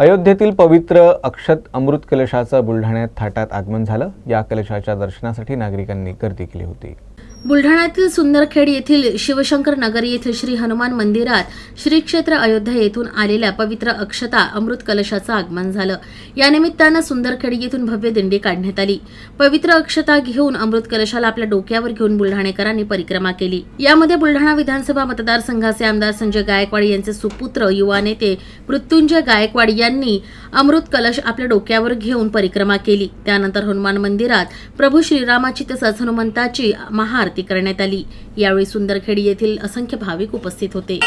अयोध्येतील पवित्र अक्षत अमृत कलशाचं बुलढाण्यात थाटात आगमन झालं. या कलशाच्या दर्शनासाठी नागरिकांनी गर्दी केली होती. बुलढाण्यातील सुंदरखेड येथील शिवशंकर नगर येथील श्री हनुमान मंदिरात श्री क्षेत्र अयोध्या येथून आलेल्या पवित्र अक्षता अमृत कलशाचं आगमन झालं. या निमित्तानं सुंदरखेड येथून भव्य दिंडी काढण्यात आली. पवित्र अक्षता घेऊन अमृत कलशाला आपल्या डोक्यावर घेऊन बुलढाणेकरांनी परिक्रमा केली. यामध्ये बुलढाणा विधानसभा मतदारसंघाचे आमदार संजय गायकवाड यांचे सुपुत्र युवा नेते मृत्युंजय गायकवाड यांनी अमृत कलश आपल्या डोक्यावर घेऊन परिक्रमा केली. त्यानंतर हनुमान मंदिरात प्रभू श्रीरामाची तसंच हनुमंताची महाआरती करण्यात आली. यावेळी सुंदरखेड येथील असंख्य भाविक उपस्थित होते.